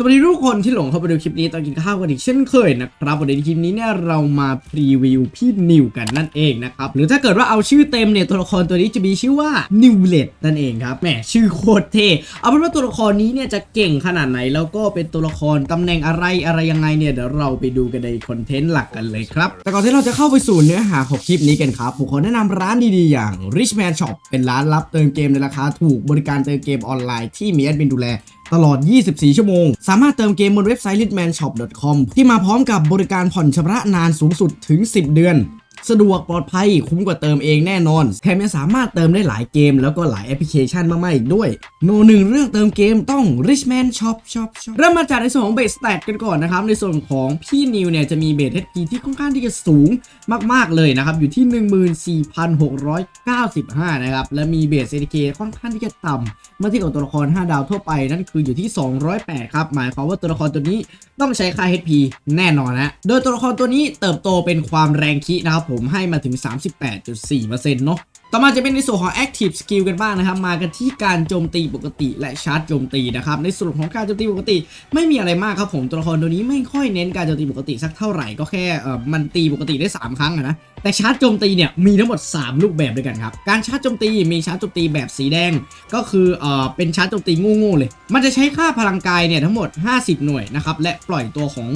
สวัสดีทุกคนที่หลงเข้าไปดูคลิปนี้ตอนกินข้าวกันอีกเช่นเคยนะครับวันนี้ในคลิปนี้เนี่ยเรามาพรีวิวพี่นิวกันนั่นเองนะครับหรือถ้าเกิดว่าเอาชื่อเต็มเนี่ยตัวละครตัวนี้จะมีชื่อว่านิวเลตนั่นเองครับแหมชื่อโคตรเท่เอาเป็นว่าตัวละครนี้เนี่ยจะเก่งขนาดไหน แล้วก็เป็นตัวละครตำแหน่งอะไรอะไรยังไงเนี่ยเดี๋ยวเราไปดูกันในคอนเทนต์หลักกันเลยครับแต่ก่อนที่เราจะเข้าไปสู่เนื้อหาของคลิปนี้กันครับผมขอแนะนำร้านดีๆอย่าง Richman Shop เป็นร้านรับเติมเกมในราคาถูกบริการเติมเกมออนไลน์ที่มีแอดมินดูแล ตลอด 24 ชั่วโมง สามารถเติมเกมบนเว็บไซต์ litmanshop.com ที่มาพร้อมกับบริการผ่อนชำระนานสูงสุดถึง 10 เดือน สะดวกปลอดภัยคุ้มกว่าเติมเองแน่นอน แถมยังสามารถเติมได้หลายเกม แล้วก็หลายแอปพลิเคชันมากๆอีกด้วย โนหนึ่งเรื่องเติมเกมต้อง Richman Shop Shop Shop เริ่มมาจากในส่วนของเบสแตทกันก่อนนะครับ ในส่วนของพี่นิวเนี่ยจะมีเบส HP ที่ค่อนข้างที่จะสูงมากๆเลยนะครับ อยู่ที่ 14,695 นะครับ และมีเบส ATK ค่อนข้างที่จะต่ำเมื่อเทียบกับตัวละคร 5 ดาวทั่วไปนั่นคืออยู่ที่ 208 ครับ หมายความว่าตัวละครตัวนี้ต้องใช้ค่า HP แน่นอนนะโดยตัวละครตัวนี้เติบโตเป็นความแรงคินะครับผมให้มาถึง 38.4%เนาะต่อมาจะเป็นในส่วนของ Active Skill กันบ้างนะครับ มากันที่การโจมตีปกติและชาร์จโจมตีนะครับ ในส่วนของการโจมตีปกติ ไม่มีอะไรมากครับผมตัวละครตัวนี้ไม่ค่อยเน้นการโจมตีปกติสักเท่าไหร่ก็แค่เออมันตีปกติได้ 3 ครั้งนะแต่ชาร์จโจมตีเนี่ยมีทั้งหมด 3 รูปแบบด้วยกันครับ การชาร์จโจมตีมีชาร์จโจมตีแบบสีแดง ก็คือเอ่อเป็นชาร์จโจมตีง่ๆเลย มันจะใช้ค่าพลังกายเนี่ยทั้งหมด 50 หน่วยนะครับและปล่อยตัวของ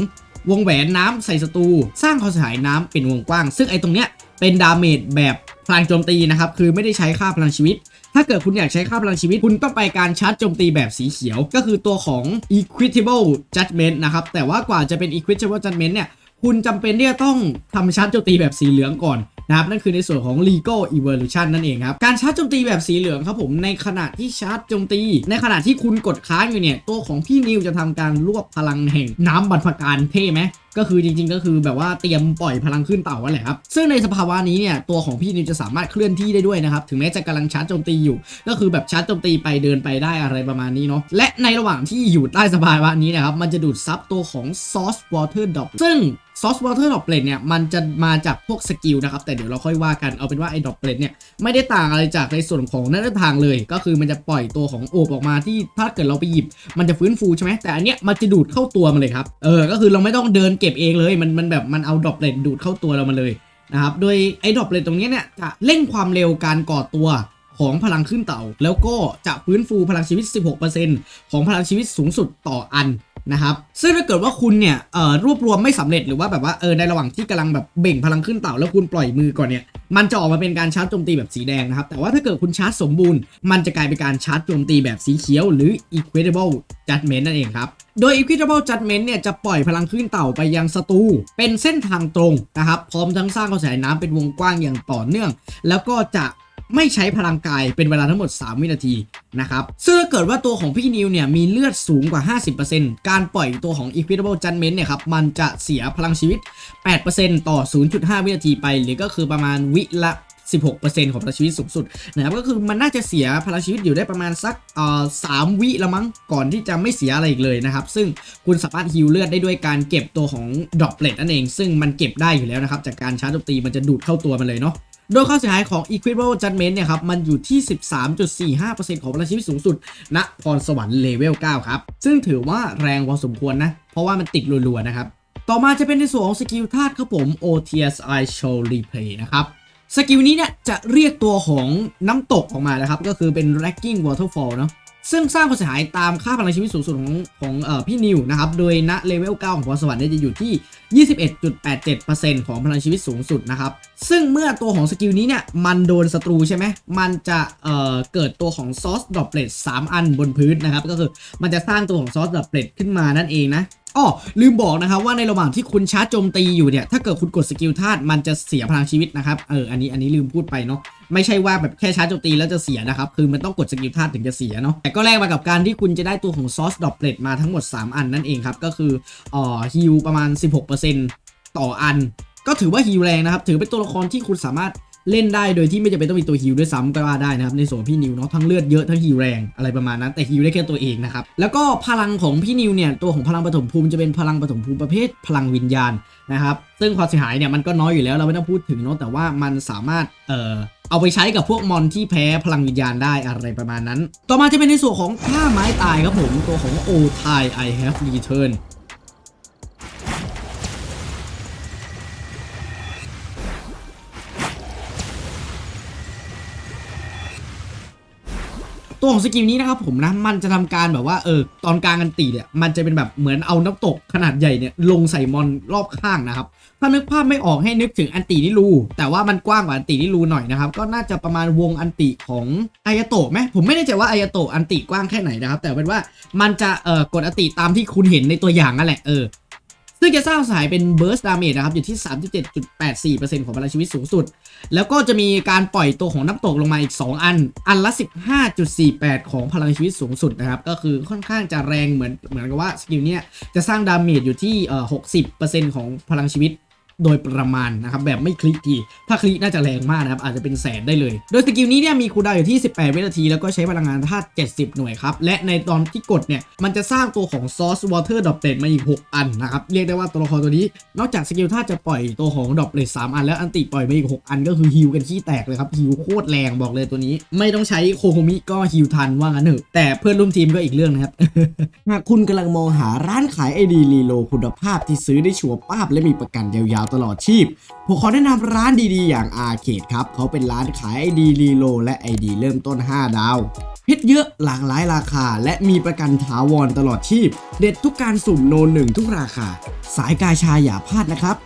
วงแหวนน้ำใส่ศัตรูสร้างความเสียหายน้ำเป็นวงกว้าง ซึ่งไอ้ตรงเนี้ยเป็นดาเมจแบบพลังโจมตีนะครับ คือไม่ได้ใช้ค่าพลังชีวิต ถ้าเกิดคุณอยากใช้ค่าพลังชีวิต คุณต้องไปการชาร์จโจมตีแบบสีเขียว ก็คือตัวของ equitable judgment นะครับ แต่ว่ากว่าจะเป็น equitable judgment เนี่ย คุณจำเป็นที่จะต้องทำชาร์จโจมตีแบบสีเหลืองก่อน นะครับนั่นคือในส่วนของ legal evolution นั่นเองครับ การชาร์จโจมตีแบบสีเหลืองครับผมในขณะที่ชาร์จโจมตี ในขณะที่คุณกดค้างอยู่เนี่ยตัวของพี่นิวจะทำการรวบพลังแห่งน้ำบรรพการเท่ไหม ก็คือจริงๆ ก็คือแบบว่าเตรียมปล่อยพลังขึ้นเต่าแหละครับ ซึ่งในสภาวะนี้เนี่ยตัวของพี่นิวจะสามารถเคลื่อนที่ได้ด้วยนะครับ ถึงแม้จะกำลังชาร์จโจมตีอยู่ ก็คือแบบชาร์จโจมตีไปเดินไปได้อะไรประมาณนี้เนาะ และในระหว่างที่อยู่ใต้สภาวะนี้นะครับ มันจะดูดซับตัวของ source water drop ซึ่ง source water droplet เนี่ยมันจะมาจากพวกสกิลนะครับ แต่เดี๋ยวเราค่อยว่ากันเอาเป็นว่าไอ้ droplet เนี่ยไม่ได้ต่างอะไรจากในส่วนของนันทางเลย ก็คือมันจะปล่อยตัวของโอบออกมาที่ถ้าเกิดเราไปหยิบ มันจะฟื้นฟูใช่ไหมแต่อันเนี้ยมันจะดูดเข้าตัวมันเลยครับเออก็คือเราไม่ต้องเดินเก็บเองเลยมันมันแบบมันเอาดรอปเลตดูดเข้าตัวเรามาเลยนะครับ โดยไอ้ดรอปเลตตรงนี้เนี่ยจะเร่งความเร็วการก่อตัว ของพลังขึ้นเต่า แล้วก็จะฟื้นฟูพลังชีวิต 16%ของพลังชีวิตสูงสุดต่ออันนะครับซึ่งถ้าเกิดว่าคุณเนี่ยรวบรวมไม่สำเร็จหรือว่าแบบว่าเออในระหว่างที่กำลังแบบเบ่งพลังขึ้นเต่าแล้วคุณปล่อยมือก่อนเนี่ยมันจะออกมาเป็นการชาร์จโจมตีแบบสีแดงนะครับ แต่ว่าถ้าเกิดคุณชาร์จสมบูรณ์ มันจะกลายเป็นการชาร์จโจมตีแบบสีเขียวหรือ equitable judgment นั่นเองครับ โดย equitable judgment เนี่ยจะปล่อยพลังขึ้นเต่าไปยังศัตรูเป็นเส้นทางตรงนะครับพร้อมทั้งสร้างกระแสน้ำเป็นวงกว้างอย่างต่อเนื่อง แล้วก็จะ ไม่ใช้พลังกายเป็นเวลาทั้งหมด 3 วินาทีนะครับซึ่งถ้าเกิดว่าตัวของพี่นิวเนี่ยมีเลือดสูงกว่า 50%การปล่อยตัวของ equitable judgment เนี่ยครับมันจะเสียพลังชีวิต 8%ต่อ 0.5 วินาทีไป หรือก็คือประมาณวิละ16%ของพลังชีวิตสูงสุดนะครับก็คือมันน่าจะเสียพลังชีวิตอยู่ได้ประมาณสักเอ่อสามวิละมั้งก่อนที่จะไม่เสียอะไรอีกเลยนะครับ ซึ่งคุณสามารถฮิวเลือดได้ด้วยการเก็บตัวของดรอปเลตนั่นเอง ซึ่งมันเก็บได้อยู่แล้วนะครับ จากการชาร์จโจมตีมันจะดูดเข้าตัวมันเลยเนาะ โดยข้อเสียหายของ Equitable Judgment เนี่ยครับมันอยู่ที่ 13.45%ของพลังชีวิตสูงสุดณพรสวรรค์เลเวล 9 ครับ ซึ่งถือว่าแรงพอสมควรนะ เพราะว่ามันติดรัวๆนะครับ ต่อมาจะเป็นในส่วนของสกิลธาตุครับผม OTSI Show Replay นะครับสกิลนี้เนี่ยจะเรียกตัวของน้ำตกออกมานะครับ ก็คือเป็น Racking Waterfall เนาะ ซึ่งสร้างความเสียหายตามค่าพลังชีวิตสูงสุดของของอพี่นิวนะครับ โดยณเลเวล 9 ของพรสวรรค์จะอยู่ที่ 21.87%ของพลังชีวิตสูงสุดนะครับ ซึ่งเมื่อตัวของสกิลนี้เนี่ยมันโดนศัตรูใช่ไหม มันจะเเกิดตัวของซอสดรอปเลต3อันบนพื้นนะครับ ก็คือมันจะสร้างตัวของซอสดรอปเลตขึ้นมานั่นเองนะ อ้อลืมบอกนะครับว่าในระหว่างที่คุณชาร์จโจมตีอยู่เนี่ยถ้าเกิดคุณกดสกิลธาตุมันจะเสียพลังชีวิตนะครับเอออันนี้อันนี้ลืมพูดไปเนาะไม่ใช่ว่าแบบแค่ชาร์จโจมตีแล้วจะเสียนะครับคือมันต้องกดสกิลธาตุถึงจะเสียเนาะแต่ก็แลกมากับการที่คุณจะได้ตัวของซอสดอปเลตมาทั้งหมด 3 อันนั่นเองครับก็คืออ่อฮิลประมาณ 16%ต่ออัน ก็ถือว่าฮิลแรงนะครับถือเป็นตัวละครที่คุณสามารถ เล่นได้โดยที่ไม่จำเป็นต้องมีตัวฮิลด้วยซ้ำก็ว่าได้นะครับในส่วนพี่นิวเนาะทั้งเลือดเยอะทั้งฮิลแรงอะไรประมาณนั้นแต่ฮิลได้แค่ตัวเองนะครับแล้วก็พลังของพี่นิวเนี่ยตัวของพลังปฐมภูมิจะเป็นพลังปฐมภูมิประเภทพลังวิญญาณนะครับซึ่งความเสียหายเนี่ยมันก็น้อยอยู่แล้วเราไม่ต้องพูดถึงเนาะแต่ว่ามันสามารถเอ่อเอาไปใช้กับพวกมอนที่แพ้พลังวิญญาณได้อะไรประมาณนั้น ต่อมาจะเป็นในส่วนของท่าไม้ตายครับผมตัวของโอทาย I have returned ตัวของสกิลนี้นะครับผมนะมันจะทำการแบบว่าเออตอนกลางอันตีเนี่ยมันจะเป็นแบบเหมือนเอาน้ำตกขนาดใหญ่เนี่ยลงใส่มอนรอบข้างนะครับถ้านึกภาพไม่ออกให้นึกถึงอันตินิรูแต่ว่ามันกว้างกว่าอันตินิรูหน่อยนะครับก็น่าจะประมาณวงอันติของอายาโตะไหมผมไม่แน่ใจว่าอายาโตะอันติกว้างแค่ไหนนะครับแต่เป็นว่ามันจะเอ่อกดอันติตามที่คุณเห็นในตัวอย่างนั่นแหละเออ ซึ่งจะสร้างสายเป็นเบิร์สดาเมจนะครับอยู่ที่ 37.84%ของพลังชีวิตสูงสุด แล้วก็จะมีการปล่อยตัวของน้ำตกลงมาอีก 2 อัน อันละ 15.48 ของพลังชีวิตสูงสุดนะครับ ก็คือค่อนข้างจะแรงเหมือนเหมือนกับว่าสกิลเนี้ยจะสร้างดาเมจอยู่ที่เอ่อ60%ของพลังชีวิต โดยประมาณนะครับแบบไม่คลิกที ถ้าคลิกน่าจะแรงมากนะครับอาจจะเป็นแสนได้เลย โดยสกิลนี้เนี่ยมีคูลดาวน์อยู่ที่ 18 วินาที แล้วก็ใช้พลังงานธาตุ 70 หน่วยครับ และในตอนที่กดเนี่ยมันจะสร้างตัวของ Source Water d r o p l e t มาอีก 6 อันนะครับเรียกได้ว่าตัวละครตัวนี้ นอกจากสกิลธาตุจะปล่อยตัวของ d r o p l e t 3อันแล้วอันติปล่อยมาอีก 6 อันก็คือฮิวกันขี้แตกเลยครับฮิวโคตรแรงบอกเลยตัวนี้ ไม่ต้องใช้โคโคมิก็ฮิวทันว่างั้นเถอะแต่เพื่อนร่วมทีมก็อีกเรื่องนะครับหากคุณกำลังมองหาร้านขายไอดีรีโลคุณภาพที่ซื้อได้ชัวร์ป้าบและมีประกันยาวๆตลอดชีพ ผมขอแนะนำร้านดีๆ อย่างอาเคดครับ เขาเป็นร้านขายไอดีรีโลและไอดีเริ่มต้น 5 ดาวเพชรเยอะหลากหลายราคา และมีประกันถาวรตลอดชีพ เด็ดทุกการสุ่มโนนหนึ่งทุกราคา สายกาชาอย่าพลาดนะครับ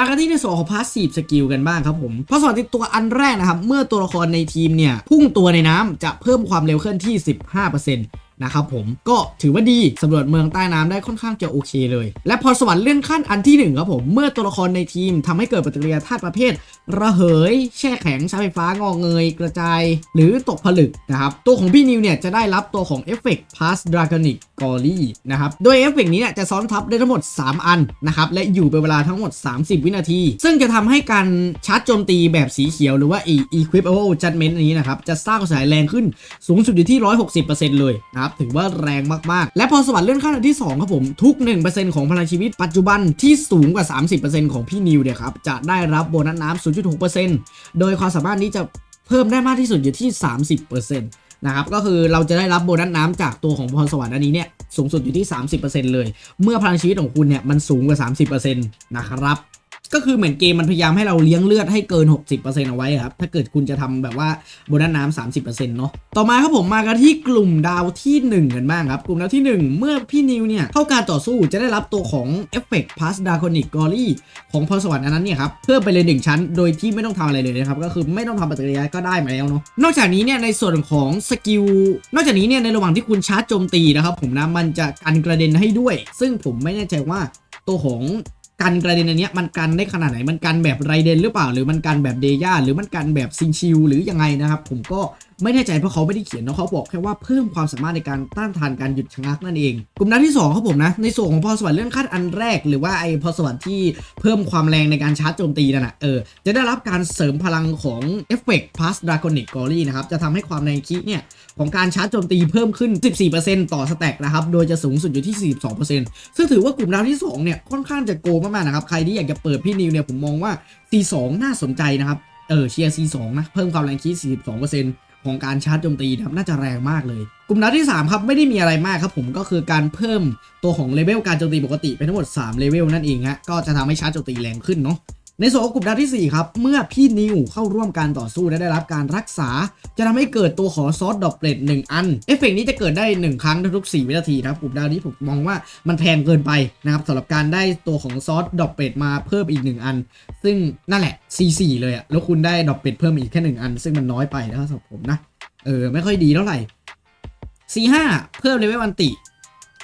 มากันที่ในส่วนของพาสซีฟสกิลกันบ้างครับผมพาสซีฟตัวอันแรกนะครับ เมื่อตัวละครในทีมเนี่ย พุ่งตัวในน้ำจะเพิ่มความเร็วเคลื่อนที่ 15% นะครับผมก็ถือว่าดีสำรวจเมืองใต้น้ำได้ค่อนข้างจะโอเคเลย และพรสวรรค์เลื่อนขั้นอันที่หนึ่งครับผม เมื่อตัวละครในทีมทำให้เกิดปฏิกิริยาธาตุประเภท ระเหย แช่แข็งใช้ไฟฟ้างอเงย กระจาย หรือตกผลึกนะครับ ตัวของพี่นิวเนี่ยจะได้รับตัวของเอฟเฟกต์ Pass Draconic g o l y นะครับโดยเอฟเฟกต์นี้เนี่ยจะซ้อนทับได้ทั้งหมด 3 อันนะครับและอยู่เป็นเวลาทั้งหมด 30 วินาที ซึ่งจะทำให้การชาร์จโจมตีแบบสีเขียวหรือว่า E Equipable Judgment นี้นะครับจะสร้างกระแสแรงขึ้นสูงสุดอยู่ที่ 160%เลยนะครับถือว่าแรงมากๆ และพอสวรรค์เลื่อนขั้นอันที่ 2 ครับผม ทุก 1%ของพลังชีวิตปัจจุบันที่สูงกว่า 30%ของพี่นิวเนี่ยครับ จะได้รับโบนัสน้ำ0.6%โดยความสามารถนี้จะเพิ่มได้มากที่สุดอยู่ที่ 30%นะครับ ก็คือเราจะได้รับโบนัสน้ำจากตัวของพรสวรรค์อันนี้เนี่ยสูงสุดอยู่ที่ 30%เลย เมื่อพลังชีวิตของคุณเนี่ยมันสูงกว่า 30%นะครับ ก็คือเหมือนเกมมันพยายามให้เราเลี้ยงเลือดให้เกิน 60%เอาไว้ครับ ถ้าเกิดคุณจะทำแบบว่าโบนัสน้ำ30%เนาะต่อมาครับผมมากันที่กลุ่มดาวที่ 1 กันบ้างครับ กลุ่มดาวที่ 1 เมื่อพี่นิวเนี่ย เข้าการต่อสู้จะได้รับตัวของ Effect Pass Draconic Glory ของพรสวรรค์อันนั้นเนี่ยครับเพิ่มไปเลย1ชั้น โดยที่ไม่ต้องทำอะไรเลยนะครับก็คือไม่ต้องทำปฏิกิริยาก็ได้มาแล้วเนาะนอกจากนี้เนี่ยในส่วนของสกิลนอกจากนี้เนี่ยในระหว่างที่คุณชาร์จโจมตีนะครับผมนะมันจะกันกระเด็นให้ด้วย ซึ่งผมไม่แน่ใจว่าตัวของ กันกระเด็นอันเนี้ยมันกันได้ขนาดไหนมันกันแบบไรเดนหรือเปล่า หรือมันกันแบบเดย่าหรือมันกันแบบซินชิวหรือยังไงนะครับ ผมก็ ไม่แน่ใจเพราะเขาไม่ได้เขียนเนาะเขาบอกแค่ว่าเพิ่มความสามารถในการต้านทานการหยุดชะงักนั่นเอง กลุ่มนัดที่2ครับผมนะในส่วนของพรสวรรค์เลื่อนขั้นอันแรก หรือว่าไอพรสวรรค์ที่เพิ่มความแรงในการชาร์จโจมตีนั่นนะเออจะได้รับการเสริมพลังของเอฟเฟกต์พาสดราโกนิกกอรี่นะครับจะทำให้ความแรงคิเนี่ยของการชาร์จโจมตีเพิ่มขึ้น 14%ต่อสแต็กนะครับโดยจะสูงสุดอยู่ที่ 42%ซึ่งถือว่ากลุ่มดาวที่2เนี่ยค่อนข้างจะโกมากๆนะครับใครที่อยากจะเปิดพี่นิวเนี่ยผมมองว่า C2 น่าสนใจนะครับเออเชียร์ C2 นะเพิ่มความแรงคิด42% ของการชาร์จโจมตีนะครับน่าจะแรงมากเลย กลุ่มดาวที่ 3 ครับไม่ได้มีอะไรมากครับผมก็คือการเพิ่มตัวของเลเวลการโจมตีปกติเป็นทั้งหมด3เลเวลนั่นเองฮะก็จะทำให้ชาร์จโจมตีแรงขึ้นเนาะ ในส่วนของกลุ่มดาวที่ 4 ครับ เมื่อพี่นิวเข้าร่วมการต่อสู้และได้รับการรักษา จะทำให้เกิดตัวของซอสดอกเปลตหนึ่งอัน เอฟเฟกต์นี้จะเกิดได้ 1 ครั้งทุกๆ4วินาทีนะครับกลุ่มดาวนี้ผมมองว่ามันแพงเกินไปนะครับสำหรับการได้ตัวของซอสดอกเปลตมาเพิ่มอีก 1 อัน ซึ่งนั่นแหละ C4 เลยอะแล้วคุณได้ดอกเปลตเพิ่มอีกแค่1อัน ซึ่งมันน้อยไปนะครับสำหรับผมนะเออไม่ค่อยดีเท่าไหร่ C5 เพิ่มเลเวลอันติ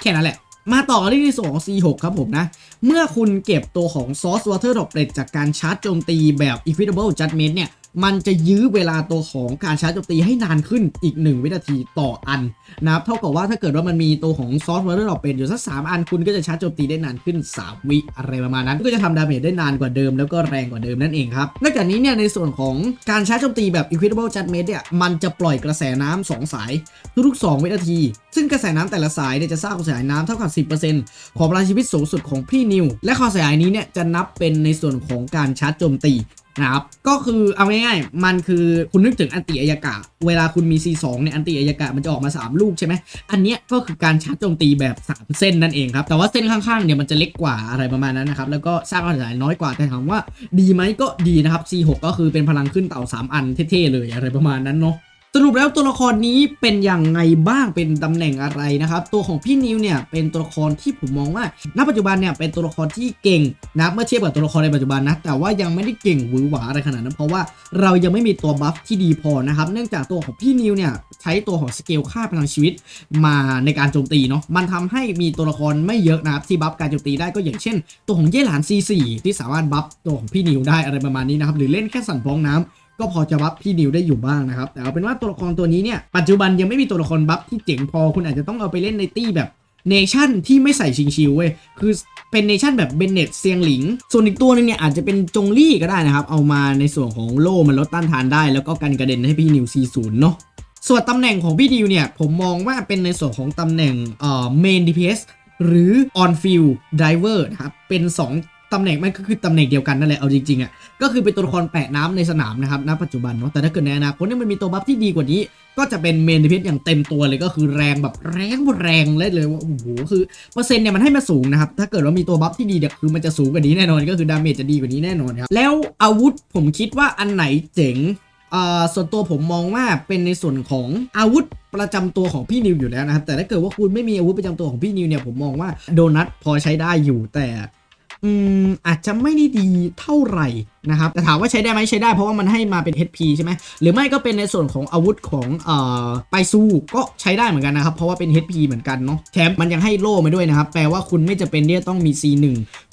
แค่นั้นแหละมาต่อที่ในส่วนของ C6 ครับผมนะ เมื่อคุณเก็บตัวของ Source Water Droplet จากการชาร์จโจมตีแบบ Equitable Judgment เนี่ย มันจะยื้อเวลาตัวของการชาร์จโจมตีให้นานขึ้นอีก 1 วินาทีต่ออันนะครับเท่ากับว่าถ้าเกิดว่ามันมีตัวของซอสวอเตอร์ดรอปเป็นอยู่สักสามอันคุณก็จะชาร์จโจมตีได้นานขึ้น 3 วิอะไรประมาณนั้น ก็จะทำดาเมจได้นานกว่าเดิมแล้วก็แรงกว่าเดิมนั่นเองครับนอกจากนี้เนี่ยในส่วนของการชาร์จโจมตีแบบ Equitable Judgment เนี่ยมันจะปล่อยกระแสน้ำสองสายทุกๆ2วินาที ซึ่งกระแสน้ำแต่ละสายเนี่ยจะสร้างกระแสน้ำเท่ากับ 10%ของพลังชีวิตสูงสุดของพี่นิวและกระแสนี้เนี่ยจะนับเป็นในส่วนของการชาร์จโจมตี นะครับก็คือเอาง่ายๆ มันคือคุณนึกถึงอันติอายากะ เวลาคุณมี C2 เนี่ยอันติอายากะมันจะออกมา 3 ลูกใช่ไหมอันเนี้ยก็คือการชาร์จโจมตีแบบ 3 เส้นนั่นเองครับ แต่ว่าเส้นข้างๆเนี่ยมันจะเล็กกว่าอะไรประมาณนั้นนะครับแล้วก็สร้างความเสน้อยกว่าแต่ถามว่าดีไหมก็ดีนะครับ C6 ก็คือเป็นพลังขึ้นเต่า 3 อันเท่ๆเลยอะไรประมาณนั้นเนาะ รุปแล้วตัวละครนี้เป็นอย่างไงบ้างเป็นตำแหน่งอะไรนะครับ ตัวของพี่นิวเนี่ยเป็นตัวละครที่ผมมองว่า ณ ปัจจุบันเนี่ยเป็นตัวละครที่เก่งนะเมื่อเทียบกับตัวละครในปัจจุบันนะแต่ว่ายังไม่ได้เก่งหวือหวาอะไรขนาดนั้นเพราะว่าเรายังไม่มีตัวบัฟที่ดีพอนะครับเนื่องจากตัวของพี่นิวเนี่ยใช้ตัวของสเกลค่าพลังชีวิตมาในการโจมตีเนาะมันทำให้มีตัวละครไม่เยอะนะครับที่บัฟการโจมตีได้ก็อย่างเช่น ตัวของเย่หลาน C4 ที่สามารถบัฟตัวของพี่นิวได้อะไรประมาณนี้นะครับหรือเล่นแค่สั่นฟ้องน้ำ ก็พอจะบัฟพี่นิวได้อยู่บ้างนะครับ แต่เอาเป็นว่าตัวละครตัวนี้เนี่ย ปัจจุบันยังไม่มีตัวละครบัฟที่เจ๋งพอคุณอาจจะต้องเอาไปเล่นในตี้แบบเนชั่นที่ไม่ใส่ชิงชิวเว้ย คือเป็นเนชั่นแบบเบนเน็ตเซียงหลิง ส่วนอีกตัวหนึงเนี่ยอาจจะเป็นจงลี่ก็ได้นะครับ เอามาในส่วนของโล่มันลดต้านทานได้ แล้วก็กันกระเด็นให้พี่นิว C0 เนาะ ส่วนตำแหน่งของพี่นิวเนี่ยผมมองว่าเป็นในส่วนของตำแหน่งเอ่อ main DPS หรือ on field driver นะครับ เป็นสอง ตำแหน่งมันก็คือตำแหน่งเดียวกันนั่นแหละเอาจริงๆอะก็คือเป็นตัวละครแปะน้ำในสนามนะครับณปัจจุบันเนาะแต่ถ้าเกิดในอนาคตเนี่ยมันมีตัวบัฟที่ดีกว่านี้ ก็จะเป็นเมนดิเพอย่างเต็มตัวเลยก็คือแรงแบบแรงแรงเลยเลยว่าโอ้โหคือเปอร์เซ็นต์เนี่ยมันให้มาสูงนะครับถ้าเกิดว่ามีตัวบัฟที่ดีเนี่ยคือมันจะสูงกว่านี้แน่นอนก็คือดาเมจจะดีกว่านี้แน่นอนครับแล้วอาวุธผมคิดว่าอันไหนเจ๋งอ่าส่วนตัวผมมองว่าเป็นในส่วนของอาวุธประจำตัวของพี่นิวอยู่แล้วนะครับแต่ถ้าเกิดว่าคุณไม่มีอาวุธประจำตัวของพี่นิวเนี่ยผมมองว่าโดนัทพอใช้ได้อยู่แต่ อืมอาจจะไม่ได้ดีเท่าไหร่นะครับแต่ถามว่าใช้ได้ไหมใช้ได้เพราะว่ามันให้มาเป็น HP ใช่ไหมหรือไม่ก็เป็นในส่วนของอาวุธของเอ่อไปซูก็ใช้ได้เหมือนกันนะครับ เพราะว่าเป็น HP เหมือนกันเนาะแถมมันยังให้โล่มาด้วยนะครับ แปลว่าคุณไม่จะเป็นที่จะต้องมี C1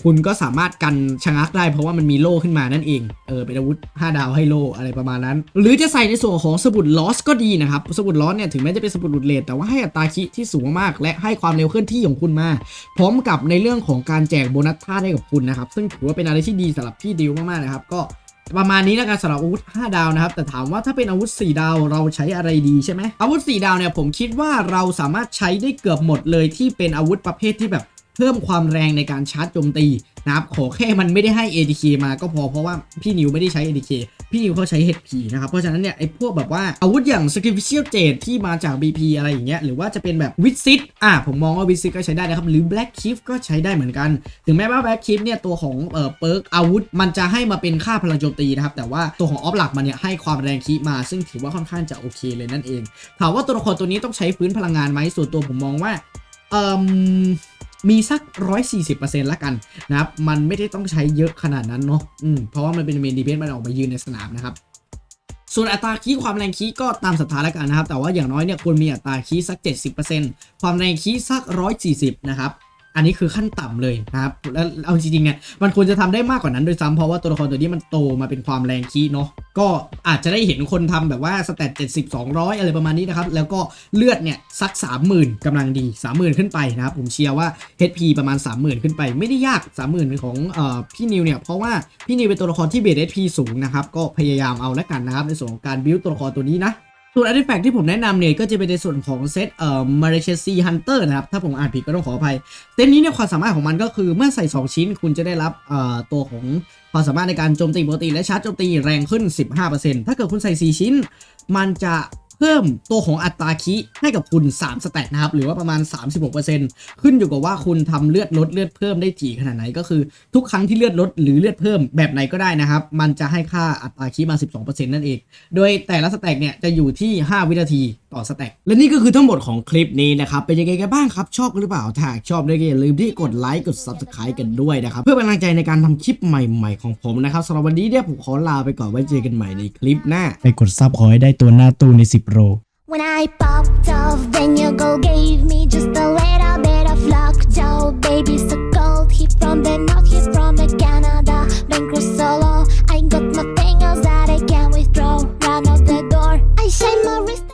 คุณก็สามารถกันชะงักได้ เพราะว่ามันมีโล่ขึ้นมานั่นเองเออเป็นอาวุธ 5 ดาวให้โล่อะไรประมาณนั้น หรือจะใส่ในส่วนของสมุดลอสก็ดีนะครับสมุดลอสเนี่ยถึงแม้จะเป็นสมุดหลุดเลทแต่ว่าให้อัตราคิที่สูงมากและให้ความเร็วเคลื่อนที่ของคุณมา พร้อมกับในเรื่องของการแจกโบนัสท่าให้กับคุณนะครับ ซึ่งถือว่าเป็นอะไรที่ดีสำหรับพี่ดิวมากๆนะครับ ก็ประมาณนี้แล้วกันสำหรับอาวุธ 5 ดาวนะครับ แต่ถามว่าถ้าเป็นอาวุธ 4 ดาวเราใช้อะไรดีใช่ไหมอาวุธ 4 ดาวเนี่ยผมคิดว่าเราสามารถใช้ได้เกือบหมดเลยที่เป็นอาวุธประเภทที่แบบ เพิ่มความแรงในการชาร์จโจมตีนะครับขอแค่มันไม่ได้ให้ ADK มาก็พอเพราะว่าพี่นิวไม่ได้ใช้ ADK พี่นิวเขาใช้ HP นะครับ เพราะฉะนั้นเนี่ยไอ้พวกแบบว่าอาวุธอย่าง Sacrificial Jade ที่มาจาก BP อะไรอย่างเงี้ยหรือว่าจะเป็นแบบวิ z ซิตอะผมมองว่าวิ z ซิตก็ใช้ได้นะครับ หรือ Black Cliff ก็ใช้ได้เหมือนกัน ถึงแม้ว่า Black Cliff เนี่ยตัวของเอ่อเปิร์กอาวุธมันจะให้มาเป็นค่าพลังโจมตีนะครับ แต่ว่าตัวของออฟหลักมันเนี่ยให้ความแรงคีมา ซึ่งถือว่าค่อนข้างจะโอเคเลยนั่นเองถามว่าตัวละครตัวนี้ต้องใช้ฟื้นพลังงานไหมส่วนตัวผมมองว่าเอ่ม มีสัก 140%ละกันนะครับ มันไม่ได้ต้องใช้เยอะขนาดนั้นเนาะอืมเพราะว่ามันเป็นเมนดีเพนมันออกมายืนในสนามนะครับส่วนอัตราคีความแรงคีก็ตามศรัทธาแล้วกันนะครับ แต่ว่าอย่างน้อยเนี่ยควรมีอัตราคีย์สัก 70%ความแรงคีย์สัก 140 นะครับ อันนี้คือขั้นต่ำเลยนะครับแล้วเอาจริงๆเนี่ยมันควรจะทำได้มากกว่านั้นโดยซ้ำเพราะว่าตัวละครตัวนี้มันโตมาเป็นความแรงคีย์เนาะก็อาจจะได้เห็นคนทำแบบว่าสเตต70 200อะไรประมาณนี้นะครับ แล้วก็เลือดเนี่ยสัก30,000กำลังดี30,000ขึ้นไปนะครับ ผมเชียร์ว่า HP ประมาณ30,000ขึ้นไป ไม่ได้ยาก30,000ของออพี่นิวเนี่ย เพราะว่าพี่นิวเป็นตัวละครที่เบส HP สูงนะครับ ก็พยายามเอาแล้วกันนะครับ ในส่วนของการบิวตัวละครตัวนี้นะ ส่วนอาร์ติแฟกต์ที่ผมแนะนำเนี่ยก็จะเป็นในส่วนของเซตเอ่อมาริเชซีฮันเตอร์นะครับ ถ้าผมอ่านผิดก็ต้องขออภัย เซตนี้เนี่ยความสามารถของมันก็คือเมื่อใส่ 2 ชิ้นคุณจะได้รับเอ่อตัวของความสามารถในการโจมตีปกติและชาร์จโจมตีแรงขึ้น 15%ถ้าเกิดคุณใส่ 4 ชิ้น มันจะ พิ่มตัวของอัตราคิให้กับคุณ 3 สแต็กนะครับ หรือว่าประมาณ 36%ขึ้นอยู่กับว่าคุณทำเลือดลดเลือดเพิ่มได้ถี่ขนาดไหน ก็คือทุกครั้งที่เลือดลดหรือเลือดเพิ่มแบบไหนก็ได้นะครับ มันจะให้ค่าอัตราคิมา 12%นั่นเอง โดยแต่ละสแต็กเนี่ยจะอยู่ที่ 5 วินาทีต่อสแต็กและนี่ก็คือทั้งหมดของคลิปนี้นะครับ เป็นยังไงกันบ้างครับ ชอบหรือเปล่า ถ้าชอบได้ก็อย่าลืมที่กดไลค์กด Subscribe กันด้วยนะครับ เพื่อเป็นกำลังใจในการทำคลิปใหม่ ๆ ของผมนะครับสำหรับวันนี้เนี่ยผมขอลาไปก่อนไว้เจอกันใหม่ในคลิปหน้าไปกดซับขอให้ได้ตัวหน้าตู้ใน10 Row. When I popped off, then your girl gave me just a little bit of luck. Joe, baby, so cold. He from the north, he from the Canada. Been solo. I got my